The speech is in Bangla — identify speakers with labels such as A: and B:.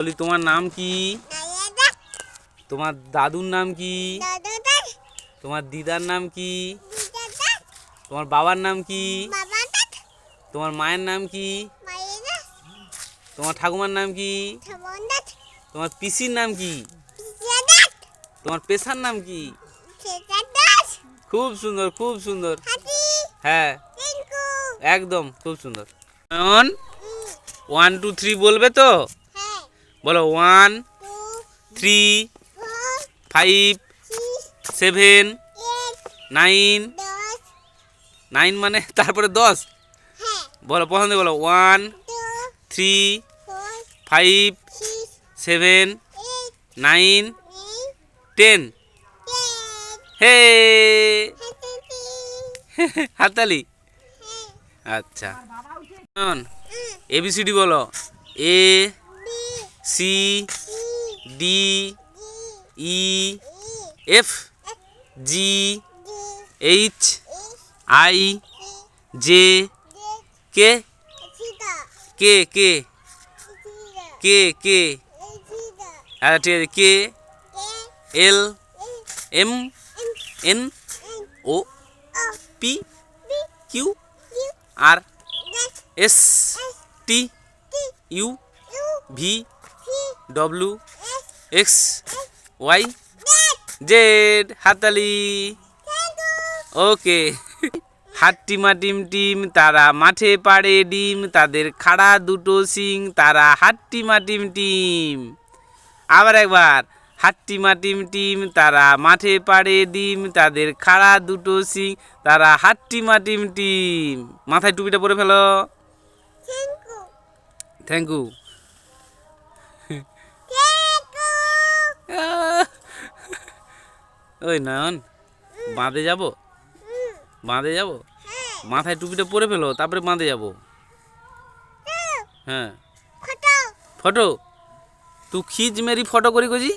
A: বলি তোমার নাম কি? তোমার দাদুর নাম কি? তোমার দিদার নাম কি? তোমার বাবার নাম কি? তোমার মায়ের নাম কি? তোমার ঠাকুমার নাম কি? তোমার পিসির নাম কি? তোমার পেশার নাম কি? খুব সুন্দর খুব সুন্দর। হ্যাঁ। একদম খুব সুন্দর। ওয়ান টু থ্রি বলবে তো? বলো one three five seven nine nine মানে তারপরে দশ? বলো পছন্দ বলো one three five seven nine ten হে হাততালি। আচ্ছা। এবিসিডি বলো। A C D E F G H I J K K K K K আচ্ছা ঠিক আছে K L M N O P Q R S T U V W X Y Z হাতালি। Okay হাট্টিমা টিম টিম তারা মাঠে পাড়ে ডিম তাদের খাড়া দুটো সিং তারা হাট্টিমা টিম টিম। আবার একবার হাট্টিমা টিম টিম তারা মাঠে পাড়ে ডিম তাদের খাড়া দুটো সিং তারা হাট্টিমা টিম টিম। মাথায় টুপিটা পরে ফেলো। থ্যাংক ইউ ওই নয়ন বাঁধে যাব? বাঁধে যাব? মাথায় টুপিটা পরে ফেলো তারপরে বাঁধে যাব। হ্যাঁ। ফটো। তু খিজ মেরি ফটো করি কজি